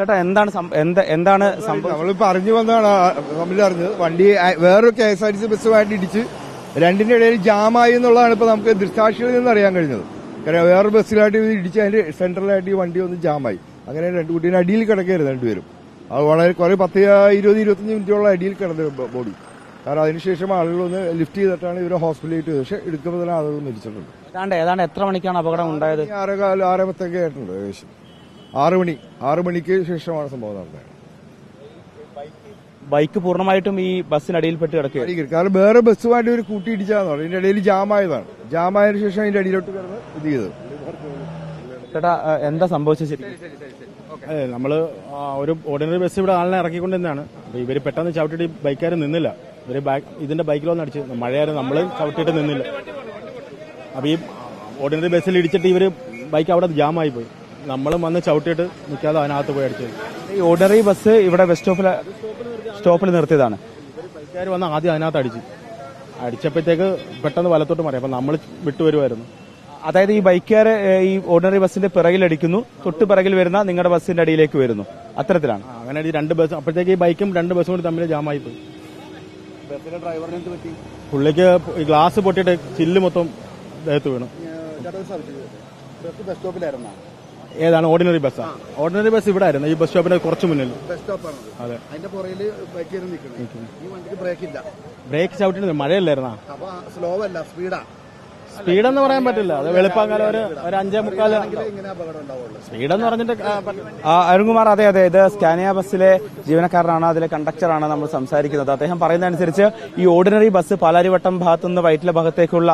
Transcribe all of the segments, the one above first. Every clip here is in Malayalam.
ചേട്ടാ എന്താണ് എന്താണ് സംഭവം? നമ്മളിപ്പോ അറിഞ്ഞു വന്നതാണ് അറിഞ്ഞത് വണ്ടി വേറൊരു K S R T C ബസ്സുമായിട്ട് ഇടിച്ച് രണ്ടിന്റെ ഇടയിൽ ജാമായി എന്നുള്ളതാണ് ഇപ്പൊ നമുക്ക് ദൃഷ്ടാക്ഷികളിൽ നിന്ന് അറിയാൻ കഴിഞ്ഞത്. കാരണം വേറൊരു ബസ്സിലായിട്ട് ഇത് ഇടിച്ച് അതിന്റെ സെൻട്രലായിട്ട് ഈ വണ്ടി ഒന്ന് ജാമായി. അങ്ങനെ രണ്ടു കുട്ടീനെ അടിയിൽ കിടക്കരുത് രണ്ടുപേരും. അത് വളരെ കുറെ പത്ത് ഇരുപത് ഇരുപത്തഞ്ച് മിനിറ്റോളം അടിയിൽ കിടന്നത് ബോഡി. കാരണം അതിനുശേഷം ആളുകൾ ഒന്ന് ലിഫ്റ്റ് ചെയ്തിട്ടാണ് ഇവരെ ഹോസ്പിറ്റലിൽ ചെയ്തത് പക്ഷെ എടുക്കുമ്പോൾ തന്നെ ആളുകൾ മരിച്ചിട്ടുണ്ട്. ഏതാണ്ട് ഏതാണ്ട് എത്ര മണിക്കാണ് അപകടം ഉണ്ടായത്? ആറേ ആറ് ആറേ ആറ് പത്തൊക്കെ ആയിട്ടുണ്ട് ഏകദേശം. ആറ് മണി ആറ് മണിക്ക് ശേഷമാണ് സംഭവം നടന്നത്. ബൈക്ക് പൂർണമായിട്ടും ഈ ബസ്സിനടിയിൽപ്പെട്ട് കിടക്കുക. കാരണം വേറെ ബസ്സുമായിട്ട് ഒരു കൂട്ടിയിടിച്ചാന്ന് പറഞ്ഞു. ഇതിന്റെ ഇടയിൽ ജാമായതാണ്. ജാമായതിനു ശേഷം അതിന്റെ അടിയിലോട്ട് കിടന്ന് ഇത് ചെയ്തത്. ചേട്ടാ എന്താ സംഭവിച്ചത് ശരി? അതെ നമ്മൾ ഒരു ഓർഡിനറി ബസ് ഇവിടെ ആളിനെ ഇറക്കിക്കൊണ്ടിരുന്നതാണ്. അപ്പൊ ഇവർ പെട്ടെന്ന് ചവിട്ടിട്ട് ബൈക്കാരും നിന്നില്ല. ഇവർ ഇതിന്റെ ബൈക്കിലൊന്നും അടിച്ച് മഴയായിരുന്നു നമ്മൾ ചവിട്ടിയിട്ട് നിന്നില്ല. അപ്പൊ ഈ ഓർഡിനറി ബസ്സിൽ ഇടിച്ചിട്ട് ഇവർ ബൈക്ക് അവിടെ ജാമായി പോയി. നമ്മളും വന്ന് ചവിട്ടിയിട്ട് നിൽക്കാതെ അതിനകത്ത് പോയി അടിച്ചു ഈ ഓർഡിനറി ബസ് ഇവിടെ ബസ് സ്റ്റോപ്പിൽ സ്റ്റോപ്പിൽ നിർത്തിയതാണ്. പൈസക്കാർ വന്ന് ആദ്യം അതിനകത്ത് അടിച്ചു. അടിച്ചപ്പോഴത്തേക്ക് പെട്ടെന്ന് വലത്തോട്ട് മാറി. അപ്പൊ നമ്മൾ വിട്ടുവരുമായിരുന്നു അതായത് ഈ ബൈക്കുകാർ ഈ ഓർഡിനറി ബസ്സിന്റെ പിറകിൽ അടിക്കുന്നു. തൊട്ട് പിറകിൽ വരുന്ന നിങ്ങളുടെ ബസ്സിന്റെ അടിയിലേക്ക് വരുന്നു. അത്തരത്തിലാണ്. അങ്ങനെ ഈ രണ്ട് ബസ് അപ്പോഴത്തേക്ക് ഈ ബൈക്കും രണ്ട് ബസ്സും കൂടി തമ്മിൽ ജാമായി പോയി പുള്ളിക്ക് ഈ ഗ്ലാസ് പൊട്ടിയിട്ട് ചില്ല് മൊത്തം ദേഹത്ത് വീണു. ഏതാണ്? ഓർഡിനറി ബസ് ഓർഡിനറി ബസ് ഇവിടെ ആയിരുന്നു. ഈ ബസ് സ്റ്റോപ്പിന്റെ കുറച്ച് മുന്നിൽ. അതെ. അതിന്റെ പുറകിൽ ബൈക്ക് നിൽക്കുന്നത് ഈ വണ്ടിക്ക് ബ്രേക്ക് ഇല്ല. ബ്രേക്ക് മഴയല്ലായിരുന്നാ? അപ്പൊ സ്ലോ അല്ല സ്പീഡാ സ്പീഡെന്ന് പറയാൻ പറ്റില്ല. അത് വെളുപ്പാങ്കാലം ഒരു ഒരു അഞ്ചേ മുക്കാൽ സ്പീഡെന്ന് അപകടം ഉണ്ടാവുള്ളൂ. സ്പീഡ് എന്ന് പറഞ്ഞിട്ട് ആ, അരുൺകുമാർ അതെ അതെ. ഇത് സ്കാനിയ ബസ്സിലെ ജീവനക്കാരനാണ്. അതിലെ കണ്ടക്ടറാണ് നമ്മൾ സംസാരിക്കുന്നത്. അദ്ദേഹം പറയുന്നതനുസരിച്ച് ഈ ഓർഡിനറി ബസ് പാലാരിവട്ടം ഭാഗത്തുനിന്ന് വൈറ്റില ഭാഗത്തേക്കുള്ള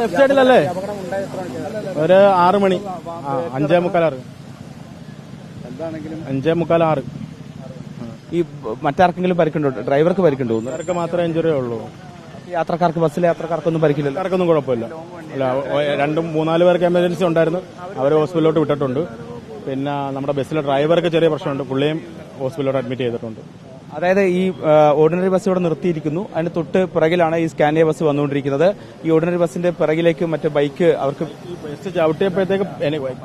ലെഫ്റ്റ് സൈഡിലല്ലേ ഒരു ആറ് മണി. അഞ്ചേ മുക്കാൽ ആറ്. അഞ്ചേ മുക്കാൽ ആറ്. ഈ മറ്റാർക്കെങ്കിലും പരിക്കുണ്ടോ? ഡ്രൈവർക്ക് പരിക്കുണ്ടോ? അവർക്ക് മാത്രമേ ഇഞ്ചുറി ഉള്ളൂ. യാത്രക്കാർക്ക് ബസ്സിലെ യാത്രക്കാർക്കൊന്നും പരിക്കില്ല ആർക്കൊന്നും കുഴപ്പമില്ല. അല്ല രണ്ടും മൂന്നാൽ പേർക്ക് എമർജൻസി ഉണ്ടായിരുന്നു. അവർ ഹോസ്പിറ്റലിലോട്ട് വിട്ടിട്ടുണ്ട്. പിന്നെ നമ്മുടെ ബസ്സിലെ ഡ്രൈവർക്ക് ചെറിയ പ്രശ്നമുണ്ട്. പുള്ളിയും ഹോസ്പിറ്റലിലോട്ട് അഡ്മിറ്റ് ചെയ്തിട്ടുണ്ട്. അതായത് ഈ ഓർഡിനറി ബസ് ഇവിടെ നിർത്തിയിരിക്കുന്നു. അതിന് തൊട്ട് പിറകിലാണ് ഈ സ്കാനിയ ബസ് വന്നുകൊണ്ടിരിക്കുന്നത്. ഈ ഓർഡിനറി ബസ്സിന്റെ പിറകിലേക്ക് മറ്റേ ബൈക്ക് അവർക്ക് ബസ് ചവിട്ടിയപ്പോഴത്തേക്ക്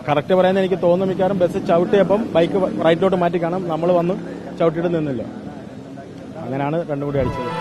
കറക്റ്റ് പറയാൻ എനിക്ക് തോന്നുന്നു മിക്കവാറും ബസ് ചവിട്ടിയപ്പം ബൈക്ക് റൈറ്റിലോട്ട് മാറ്റി കാണാം. നമ്മൾ വന്ന് ചവിട്ടിയിട്ട് നിന്നില്ല. അങ്ങനെയാണ് രണ്ടും കൂടി അടിച്ചത്.